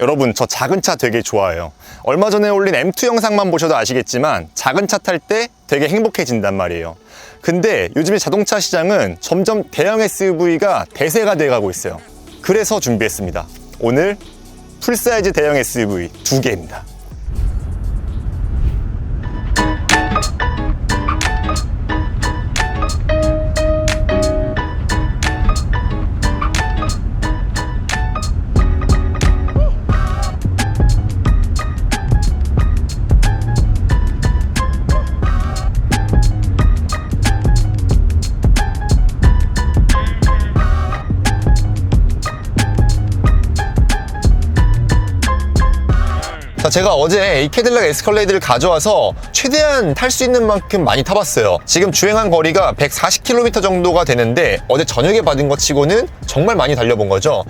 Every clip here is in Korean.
여러분 저 작은 차 되게 좋아해요. 얼마 전에 올린 M2 영상만 보셔도 아시겠지만 작은 차 탈 때 되게 행복해진단 말이에요. 근데 요즘에 자동차 시장은 점점 대형 SUV가 대세가 돼가고 있어요. 그래서 준비했습니다. 오늘 풀사이즈 대형 SUV 두 개입니다 제가 어제 이 캐딜락 에스컬레이드를 가져와서 최대한 탈 수 있는 만큼 많이 타봤어요. 지금 주행한 거리가 140km 정도가 되는데 어제 저녁에 받은 것 치고는 정말 많이 달려본 거죠.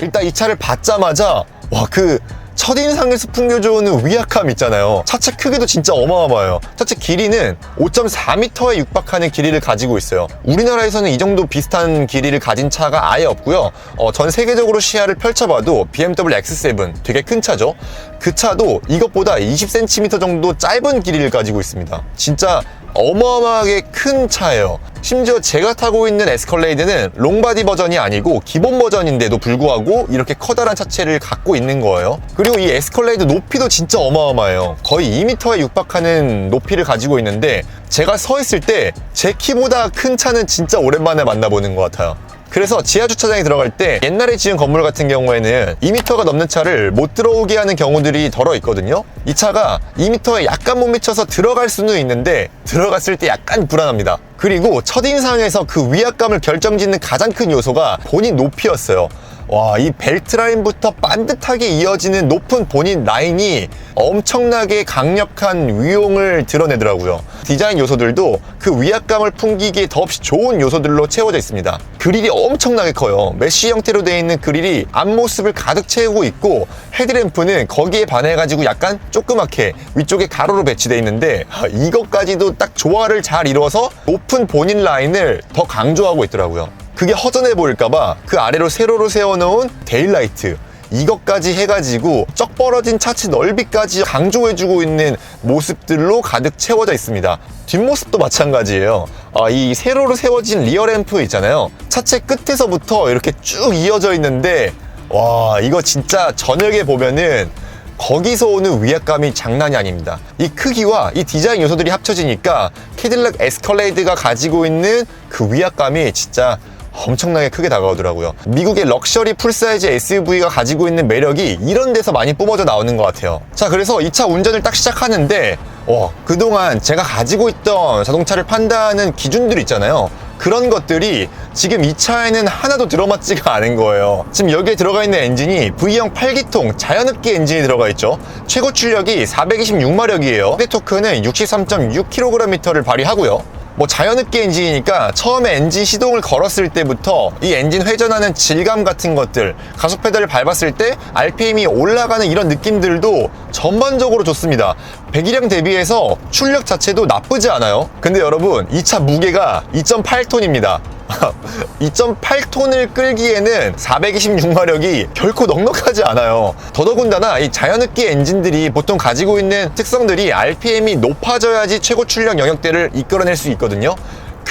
일단 이 차를 받자마자 와그 첫인상에서 풍겨주는 위압감 있잖아요. 차체 크기도 진짜 어마어마해요. 차체 길이는 5.4m에 육박하는 길이를 가지고 있어요. 우리나라에서는 이 정도 비슷한 길이를 가진 차가 아예 없고요. 어, 전 세계적으로 시야를 펼쳐봐도 BMW X7 되게 큰 차죠. 그 차도 이것보다 20cm 정도 짧은 길이를 가지고 있습니다. 진짜 어마어마하게 큰 차예요. 심지어 제가 타고 있는 에스컬레이드는 롱바디 버전이 아니고 기본 버전인데도 불구하고 이렇게 커다란 차체를 갖고 있는 거예요. 그리고 이 에스컬레이드 높이도 진짜 어마어마해요. 거의 2m에 육박하는 높이를 가지고 있는데 제가 서 있을 때 제 키보다 큰 차는 진짜 오랜만에 만나보는 것 같아요. 그래서 지하 주차장에 들어갈 때 옛날에 지은 건물 같은 경우에는 2m가 넘는 차를 못 들어오게 하는 경우들이 덜어 있거든요. 이 차가 2m에 약간 못 미쳐서 들어갈 수는 있는데 들어갔을 때 약간 불안합니다. 그리고 첫인상에서 그 위압감을 결정짓는 가장 큰 요소가 본인 높이였어요. 와, 이 벨트 라인부터 반듯하게 이어지는 높은 본인 라인이 엄청나게 강력한 위용을 드러내더라고요. 디자인 요소들도 그 위압감을 풍기기에 더없이 좋은 요소들로 채워져 있습니다. 그릴이 엄청나게 커요. 메쉬 형태로 되어 있는 그릴이 앞모습을 가득 채우고 있고 헤드램프는 거기에 반해가지고 약간 조그맣게 위쪽에 가로로 배치되어 있는데 아, 이것까지도 딱 조화를 잘 이루어서 높은 본인 라인을 더 강조하고 있더라고요. 그게 허전해 보일까봐 그 아래로 세로로 세워놓은 데일라이트 이것까지 해가지고 쩍 벌어진 차체 넓이까지 강조해주고 있는 모습들로 가득 채워져 있습니다. 뒷모습도 마찬가지예요. 아, 이 세로로 세워진 리어 램프 있잖아요. 차체 끝에서부터 이렇게 쭉 이어져 있는데 와 이거 진짜 저녁에 보면은 거기서 오는 위압감이 장난이 아닙니다. 이 크기와 이 디자인 요소들이 합쳐지니까 캐딜락 에스컬레이드가 가지고 있는 그 위압감이 진짜 엄청나게 크게 다가오더라고요. 미국의 럭셔리 풀사이즈 SUV가 가지고 있는 매력이 이런 데서 많이 뿜어져 나오는 것 같아요. 자, 그래서 이 차 운전을 딱 시작하는데, 어, 그동안 제가 가지고 있던 자동차를 판단하는 기준들 있잖아요. 그런 것들이 지금 이 차에는 하나도 들어맞지가 않은 거예요. 지금 여기에 들어가 있는 엔진이 V형 8기통 자연흡기 엔진이 들어가 있죠. 최고 출력이 426마력이에요. 최대 토크는 63.6kgm를 발휘하고요. 뭐 자연흡기 엔진이니까 처음에 엔진 시동을 걸었을 때부터 이 엔진 회전하는 질감 같은 것들 가속 페달을 밟았을 때 RPM이 올라가는 이런 느낌들도 전반적으로 좋습니다 배기량 대비해서 출력 자체도 나쁘지 않아요 근데 여러분 이 차 무게가 2.8톤입니다 2.8톤을 끌기에는 426마력이 결코 넉넉하지 않아요. 더더군다나 이 자연흡기 엔진들이 보통 가지고 있는 특성들이 RPM이 높아져야지 최고 출력 영역대를 이끌어낼 수 있거든요.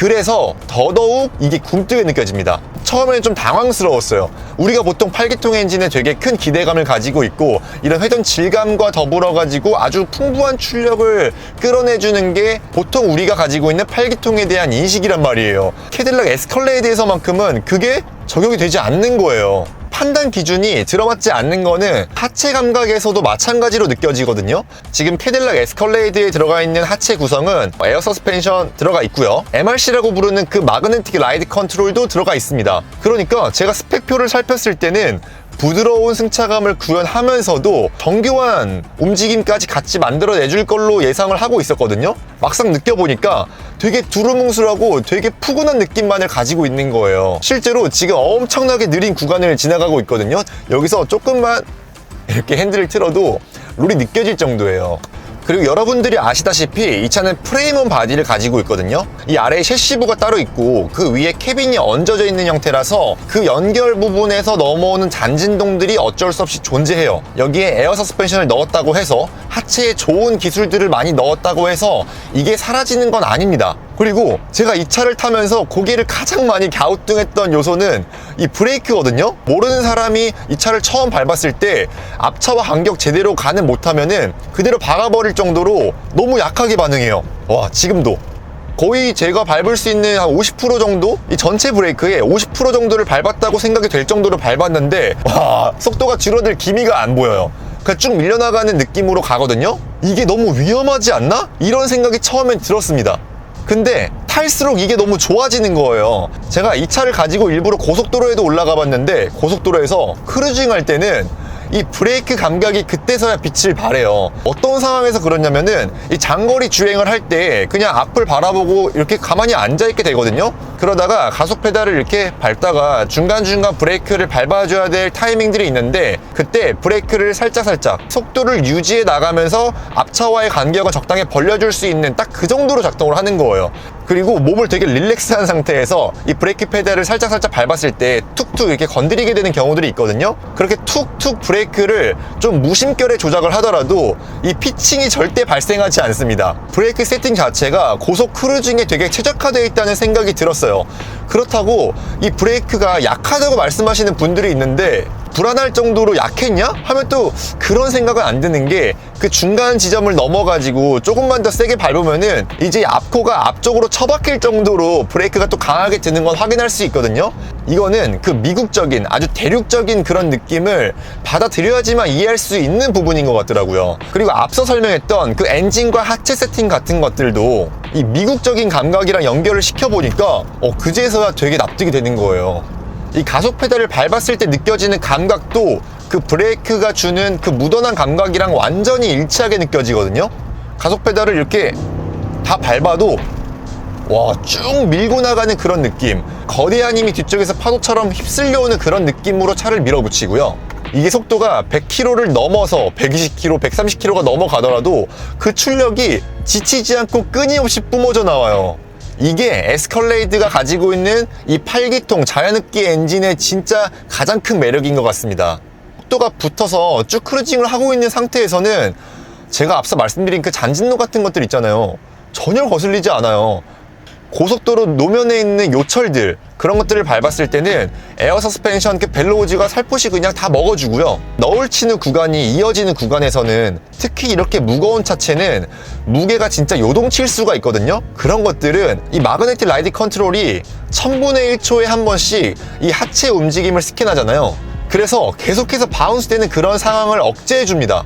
그래서 더더욱 이게 굼뜨게 느껴집니다. 처음에는 좀 당황스러웠어요. 우리가 보통 8기통 엔진에 되게 큰 기대감을 가지고 있고 이런 회전 질감과 더불어 가지고 아주 풍부한 출력을 끌어내주는 게 보통 우리가 가지고 있는 8기통에 대한 인식이란 말이에요. 캐딜락 에스컬레이드에서만큼은 그게 적용이 되지 않는 거예요. 판단 기준이 들어맞지 않는 거는 하체 감각에서도 마찬가지로 느껴지거든요. 지금 캐딜락 에스컬레이드에 들어가 있는 하체 구성은 에어 서스펜션 들어가 있고요. MRC라고 부르는 그 마그네틱 라이드 컨트롤도 들어가 있습니다. 그러니까 제가 스펙표를 살폈을 때는 부드러운 승차감을 구현하면서도 정교한 움직임까지 같이 만들어내줄 걸로 예상을 하고 있었거든요. 막상 느껴보니까 되게 두루뭉술하고 되게 푸근한 느낌만을 가지고 있는 거예요. 실제로 지금 엄청나게 느린 구간을 지나가고 있거든요. 여기서 조금만 이렇게 핸들을 틀어도 롤이 느껴질 정도예요. 그리고 여러분들이 아시다시피 이 차는 프레임온 바디를 가지고 있거든요. 이 아래에 셰시부가 따로 있고 그 위에 캐빈이 얹어져 있는 형태라서 그 연결 부분에서 넘어오는 잔진동들이 어쩔 수 없이 존재해요. 여기에 에어 서스펜션을 넣었다고 해서 하체에 좋은 기술들을 많이 넣었다고 해서 이게 사라지는 건 아닙니다. 그리고 제가 이 차를 타면서 고개를 가장 많이 갸우뚱했던 요소는 이 브레이크거든요. 모르는 사람이 이 차를 처음 밟았을 때 앞차와 간격 제대로 가는 못하면은 그대로 박아버릴 정도로 너무 약하게 반응해요. 와 지금도 거의 제가 밟을 수 있는 한 50% 정도? 이 전체 브레이크에 50% 정도를 밟았다고 생각이 될 정도로 밟았는데 와 속도가 줄어들 기미가 안 보여요. 그냥 쭉 밀려나가는 느낌으로 가거든요. 이게 너무 위험하지 않나? 이런 생각이 처음엔 들었습니다. 근데 탈수록 이게 너무 좋아지는 거예요. 제가 이 차를 가지고 일부러 고속도로에도 올라가 봤는데 고속도로에서 크루징 할 때는 이 브레이크 감각이 그때서야 빛을 발해요. 어떤 상황에서 그러냐면은 이 장거리 주행을 할 때 그냥 앞을 바라보고 이렇게 가만히 앉아 있게 되거든요. 그러다가 가속 페달을 이렇게 밟다가 중간중간 브레이크를 밟아줘야 될 타이밍들이 있는데 그때 브레이크를 살짝살짝 속도를 유지해 나가면서 앞차와의 간격을 적당히 벌려줄 수 있는 딱 그 정도로 작동을 하는 거예요. 그리고 몸을 되게 릴렉스한 상태에서 이 브레이크 페달을 살짝 살짝 밟았을 때 툭툭 이렇게 건드리게 되는 경우들이 있거든요. 그렇게 툭툭 브레이크를 좀 무심결에 조작을 하더라도 이 피칭이 절대 발생하지 않습니다. 브레이크 세팅 자체가 고속 크루징에 되게 최적화되어 있다는 생각이 들었어요. 그렇다고 이 브레이크가 약하다고 말씀하시는 분들이 있는데 불안할 정도로 약했냐? 하면 또 그런 생각은 안 드는 게 그 중간 지점을 넘어가지고 조금만 더 세게 밟으면은 이제 앞코가 앞쪽으로 처박힐 정도로 브레이크가 또 강하게 드는 건 확인할 수 있거든요. 이거는 그 미국적인 아주 대륙적인 그런 느낌을 받아들여야지만 이해할 수 있는 부분인 것 같더라고요. 그리고 앞서 설명했던 그 엔진과 하체 세팅 같은 것들도 이 미국적인 감각이랑 연결을 시켜보니까 어, 그제서야 되게 납득이 되는 거예요. 이 가속 페달을 밟았을 때 느껴지는 감각도 그 브레이크가 주는 그 묻어난 감각이랑 완전히 일치하게 느껴지거든요. 가속 페달을 이렇게 다 밟아도 와, 쭉 밀고 나가는 그런 느낌. 거대한 힘이 뒤쪽에서 파도처럼 휩쓸려오는 그런 느낌으로 차를 밀어붙이고요. 이게 속도가 100km를 넘어서 120km, 130km가 넘어가더라도 그 출력이 지치지 않고 끊임없이 뿜어져 나와요. 이게 에스컬레이드가 가지고 있는 이 8기통 자연흡기 엔진의 진짜 가장 큰 매력인 것 같습니다. 속도가 붙어서 쭉 크루징을 하고 있는 상태에서는 제가 앞서 말씀드린 그 잔진로 같은 것들 있잖아요. 전혀 거슬리지 않아요. 고속도로 노면에 있는 요철들 그런 것들을 밟았을 때는 에어 서스펜션 그 벨로우즈가 살포시 그냥 다 먹어주고요. 너울 치는 구간이 이어지는 구간에서는 특히 이렇게 무거운 차체는 무게가 진짜 요동칠 수가 있거든요. 그런 것들은 이 마그네틱 라이드 컨트롤이 1000분의 1초에 한 번씩 이 하체 움직임을 스캔하잖아요. 그래서 계속해서 바운스 되는 그런 상황을 억제해 줍니다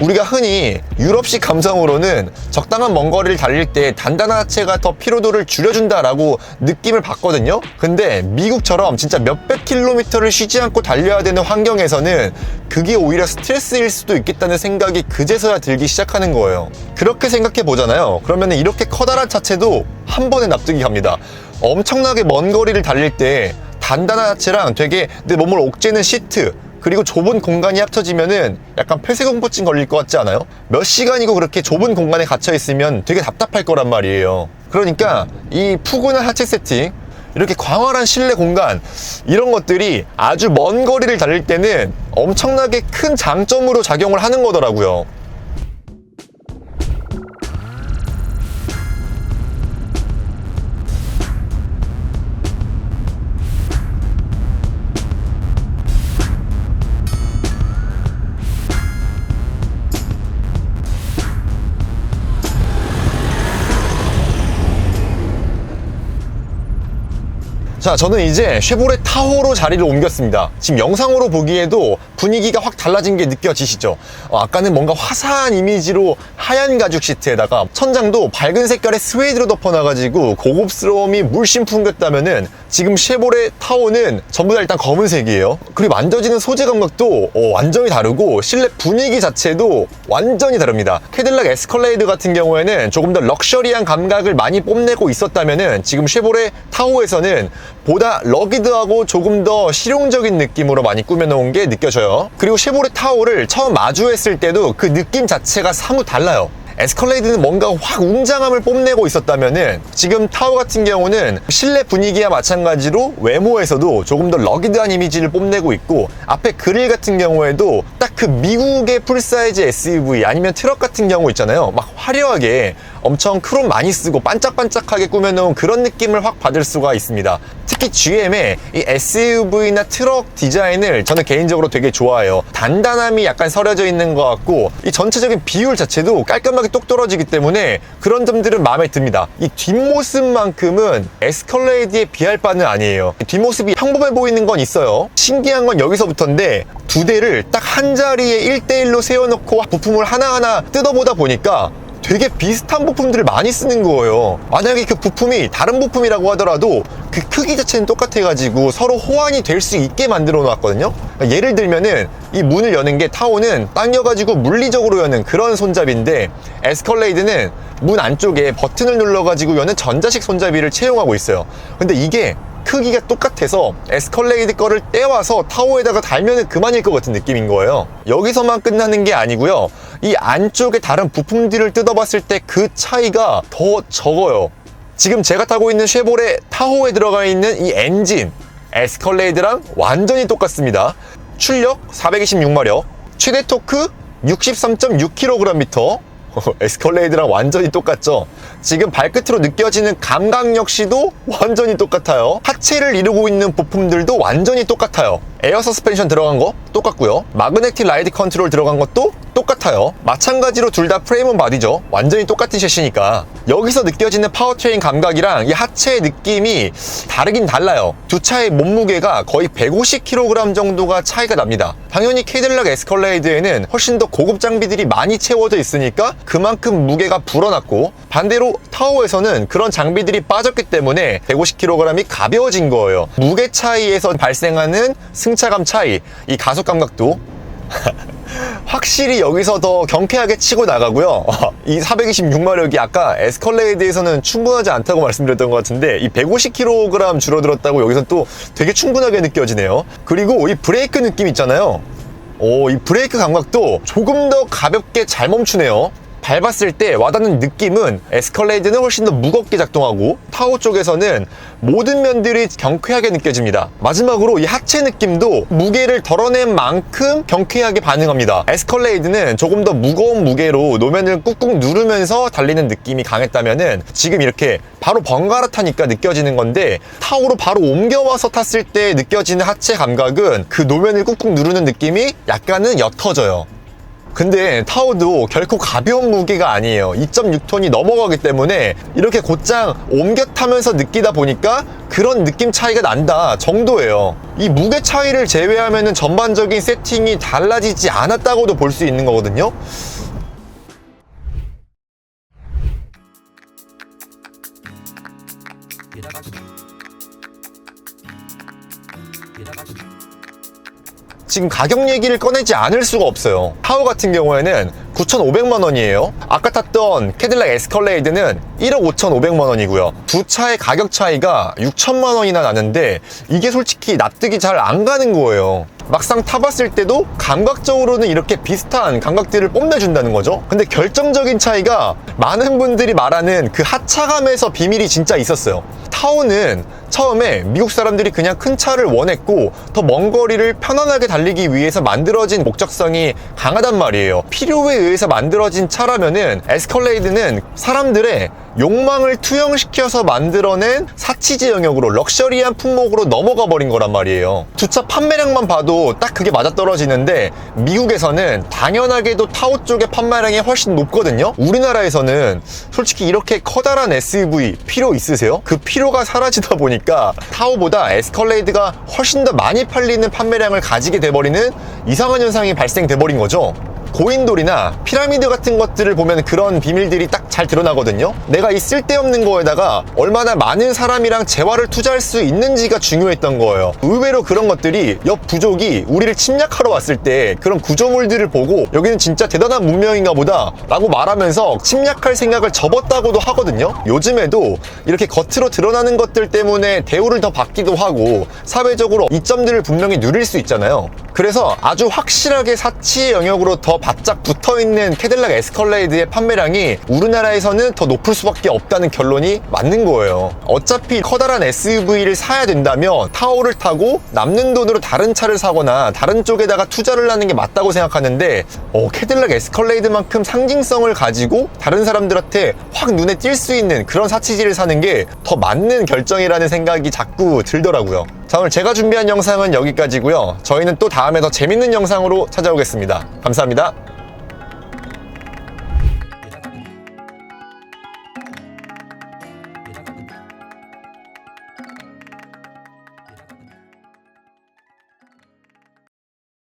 우리가 흔히 유럽식 감성으로는 적당한 먼 거리를 달릴 때 단단한 하체가 더 피로도를 줄여준다라고 느낌을 받거든요. 근데 미국처럼 진짜 몇백 킬로미터를 쉬지 않고 달려야 되는 환경에서는 그게 오히려 스트레스일 수도 있겠다는 생각이 그제서야 들기 시작하는 거예요. 그렇게 생각해 보잖아요. 그러면 이렇게 커다란 차체도 한 번에 납득이 갑니다. 엄청나게 먼 거리를 달릴 때 단단한 하체랑 되게 내 몸을 옥죄는 시트 그리고 좁은 공간이 합쳐지면은 약간 폐쇄공포증 걸릴 것 같지 않아요? 몇 시간이고 그렇게 좁은 공간에 갇혀 있으면 되게 답답할 거란 말이에요. 그러니까 이 푸근한 하체 세팅, 이렇게 광활한 실내 공간, 이런 것들이 아주 먼 거리를 달릴 때는 엄청나게 큰 장점으로 작용을 하는 거더라고요. 자, 저는 이제 쉐보레 타호로 자리를 옮겼습니다. 지금 영상으로 보기에도 분위기가 확 달라진 게 느껴지시죠? 어, 아까는 뭔가 화사한 이미지로 하얀 가죽 시트에다가 천장도 밝은 색깔의 스웨이드로 덮어놔가지고 고급스러움이 물씬 풍겼다면은 지금 쉐보레 타호는 전부 다 일단 검은색이에요. 그리고 만져지는 소재 감각도 어, 완전히 다르고 실내 분위기 자체도 완전히 다릅니다. 캐딜락 에스컬레이드 같은 경우에는 조금 더 럭셔리한 감각을 많이 뽐내고 있었다면은 지금 쉐보레 타호에서는 보다 러기드하고 조금 더 실용적인 느낌으로 많이 꾸며놓은 게 느껴져요. 그리고 쉐보레 타호를 처음 마주했을 때도 그 느낌 자체가 사뭇 달라요. 에스컬레이드는 뭔가 확 웅장함을 뽐내고 있었다면은 지금 타워 같은 경우는 실내 분위기와 마찬가지로 외모에서도 조금 더 러기드한 이미지를 뽐내고 있고 앞에 그릴 같은 경우에도 딱 그 미국의 풀사이즈 SUV 아니면 트럭 같은 경우 있잖아요 막 화려하게 엄청 크롬 많이 쓰고 반짝반짝하게 꾸며놓은 그런 느낌을 확 받을 수가 있습니다 특히 GM의 이 SUV나 트럭 디자인을 저는 개인적으로 되게 좋아해요. 단단함이 약간 서려져 있는 것 같고 이 전체적인 비율 자체도 깔끔하게 똑 떨어지기 때문에 그런 점들은 마음에 듭니다. 이 뒷모습만큼은 에스컬레이드에 비할 바는 아니에요. 뒷모습이 평범해 보이는 건 있어요. 신기한 건 여기서부터인데 두 대를 딱 한 자리에 1대1로 세워놓고 부품을 하나하나 뜯어보다 보니까 되게 비슷한 부품들을 많이 쓰는 거예요. 만약에 그 부품이 다른 부품이라고 하더라도 그 크기 자체는 똑같아 가지고 서로 호환이 될 수 있게 만들어 놨거든요. 예를 들면은 이 문을 여는 게 타오는 당겨 가지고 물리적으로 여는 그런 손잡이인데 에스컬레이드는 문 안쪽에 버튼을 눌러 가지고 여는 전자식 손잡이를 채용하고 있어요. 근데 이게 크기가 똑같아서 에스컬레이드 거를 떼와서 타워에다가 달면은 그만일 것 같은 느낌인 거예요. 여기서만 끝나는 게 아니고요. 이 안쪽에 다른 부품들을 뜯어봤을 때 그 차이가 더 적어요. 지금 제가 타고 있는 쉐보레 타호에 들어가 있는 이 엔진 에스컬레이드랑 완전히 똑같습니다. 출력 426마력, 최대 토크 63.6kgm, 에스컬레이드랑 완전히 똑같죠? 지금 발끝으로 느껴지는 감각 역시도 완전히 똑같아요. 하체를 이루고 있는 부품들도 완전히 똑같아요. 에어 서스펜션 들어간 거 똑같고요. 마그네틱 라이드 컨트롤 들어간 것도 똑같아요. 마찬가지로 둘 다 프레임은 바디죠. 완전히 똑같은 셰시니까. 여기서 느껴지는 파워트레인 감각이랑 이 하체의 느낌이 다르긴 달라요. 두 차의 몸무게가 거의 150kg 정도가 차이가 납니다. 당연히 캐딜락 에스컬레이드에는 훨씬 더 고급 장비들이 많이 채워져 있으니까 그만큼 무게가 불어났고 반대로 타워에서는 그런 장비들이 빠졌기 때문에 150kg이 가벼워진 거예요. 무게 차이에서 발생하는 승 차감 차이, 이 가속 감각도 확실히 여기서 더 경쾌하게 치고 나가고요. 이 426마력이 아까 에스컬레이드에서는 충분하지 않다고 말씀드렸던 것 같은데 이 150kg 줄어들었다고 여기서 또 되게 충분하게 느껴지네요. 그리고 이 브레이크 느낌 있잖아요. 오, 이 브레이크 감각도 조금 더 가볍게 잘 멈추네요. 밟았을 때 와닿는 느낌은 에스컬레이드는 훨씬 더 무겁게 작동하고 타워 쪽에서는 모든 면들이 경쾌하게 느껴집니다. 마지막으로 이 하체 느낌도 무게를 덜어낸 만큼 경쾌하게 반응합니다. 에스컬레이드는 조금 더 무거운 무게로 노면을 꾹꾹 누르면서 달리는 느낌이 강했다면은 지금 이렇게 바로 번갈아 타니까 느껴지는 건데 타워로 바로 옮겨와서 탔을 때 느껴지는 하체 감각은 그 노면을 꾹꾹 누르는 느낌이 약간은 옅어져요. 근데 타워도 결코 가벼운 무게가 아니에요. 2.6톤이 넘어가기 때문에 이렇게 곧장 옮겨 타면서 느끼다 보니까 그런 느낌 차이가 난다 정도예요. 이 무게 차이를 제외하면 전반적인 세팅이 달라지지 않았다고도 볼 수 있는 거거든요. 지금 가격 얘기를 꺼내지 않을 수가 없어요. 타워 같은 경우에는 9,500만 원이에요. 아까 탔던 캐딜락 에스컬레이드는 1억 5,500만 원이고요. 두 차의 가격 차이가 6천만 원이나 나는데 이게 솔직히 납득이 잘 안 가는 거예요. 막상 타봤을 때도 감각적으로는 이렇게 비슷한 감각들을 뽐내준다는 거죠. 근데 결정적인 차이가 많은 분들이 말하는 그 하차감에서 비밀이 진짜 있었어요. 타오는 처음에 미국 사람들이 그냥 큰 차를 원했고 더 먼 거리를 편안하게 달리기 위해서 만들어진 목적성이 강하단 말이에요. 필요에 의해서 만들어진 차라면은 에스컬레이드는 사람들의 욕망을 투영시켜서 만들어낸 사치제 영역으로 럭셔리한 품목으로 넘어가 버린 거란 말이에요. 두 차 판매량만 봐도 딱 그게 맞아떨어지는데 미국에서는 당연하게도 타오 쪽의 판매량이 훨씬 높거든요. 우리나라에서는 솔직히 이렇게 커다란 SUV 필요 있으세요? 그 필요가 사라지다 보니까 타오보다 에스컬레이드가 훨씬 더 많이 팔리는 판매량을 가지게 돼버리는 이상한 현상이 발생돼 버린 거죠. 고인돌이나 피라미드 같은 것들을 보면 그런 비밀들이 딱 잘 드러나거든요. 내가 이 쓸데없는 거에다가 얼마나 많은 사람이랑 재화를 투자할 수 있는지가 중요했던 거예요. 의외로 그런 것들이 옆 부족이 우리를 침략하러 왔을 때 그런 구조물들을 보고 여기는 진짜 대단한 문명인가 보다 라고 말하면서 침략할 생각을 접었다고도 하거든요. 요즘에도 이렇게 겉으로 드러나는 것들 때문에 대우를 더 받기도 하고 사회적으로 이점들을 분명히 누릴 수 있잖아요. 그래서 아주 확실하게 사치의 영역으로 더 바짝 붙어 있는 캐딜락 에스컬레이드의 판매량이 우리나라에서는 더 높을 수밖에 없다는 결론이 맞는 거예요. 어차피 커다란 SUV를 사야 된다면 타오를 타고 남는 돈으로 다른 차를 사거나 다른 쪽에다가 투자를 하는 게 맞다고 생각하는데 어, 캐딜락 에스컬레이드만큼 상징성을 가지고 다른 사람들한테 확 눈에 띌 수 있는 그런 사치지를 사는 게 더 맞는 결정이라는 생각이 자꾸 들더라고요. 자 오늘 제가 준비한 영상은 여기까지고요. 저희는 또 다음에 더 재밌는 영상으로 찾아오겠습니다. 감사합니다.